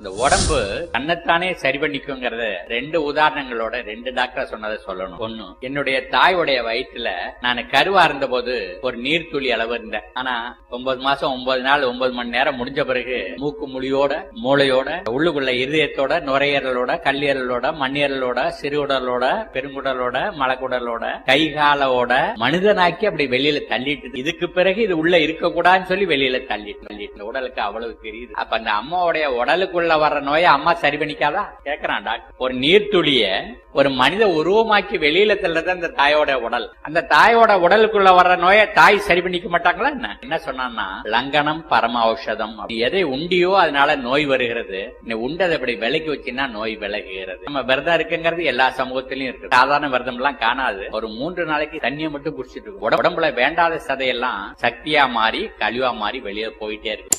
இந்த உடம்பு தன்னைத்தானே சரி பண்ணிக்குங்கிறத ரெண்டு உதாரணங்களோட ரெண்டு டாக்டர் சொன்னதை சொல்லணும். ஒண்ணு என்னுடைய தாயோடைய வயிற்றுல நான் கருவா இருந்த போது ஒரு நீர்த்துளி அளவு இருந்தேன். ஆனா ஒன்பது மாசம் ஒன்பது நாள் ஒன்பது மணி நேரம் முடிஞ்ச பிறகு மூக்கு முழியோட மூளையோட உள்ளுக்குள்ள இருதயத்தோட நுரையீரலோட கல்லீரலோட மண்ணீரலோட சிறுகுடலோட பெருங்குடலோட மலக்குடலோட கை காலோட மனிதனாக்கி அப்படி வெளியில தள்ளிட்டு இதுக்கு பிறகு இது உள்ள இருக்க கூடாதுன்னு சொல்லி வெளியில தள்ளிட்டு தள்ளிட்டு உடலுக்கு அவ்வளவு தெரியுது. அப்ப அந்த அம்மாவுடைய உடலுக்குள்ள வர்ற நோயை அம்மா சரி பண்ணிக்காதா? கேக்குறான் டாக்டர். ஒரு நீர்த்துளிய ஒரு மனித உருவமாக்கி வெளியில தள்ளுறது அந்த தாயோட உடல். அந்த தாயோட உடலுக்குள்ள வர்ற நோயை தாய் சரி பண்ணிக்க மாட்டாங்களா என்ன? என்ன சொன்னான்னா லங்கனம் பரம ஔஷதம் எதை உண்டியோ அதனால நோய் வருகிறது. நீ உண்டதை இப்படி விலகி வச்சுன்னா நோய் விலகுகிறது. நம்ம விரதம் இருக்குங்கிறது எல்லா சமூகத்திலயும் இருக்கு. சாதாரண விரதம் எல்லாம் காணாது. ஒரு மூன்று நாளைக்கு தண்ணியை மட்டும் குடிச்சிட்டு உடம்புல வேண்டாத சதையெல்லாம் சக்தியா மாறி கழிவா மாறி வெளியே போயிட்டே இருக்கு.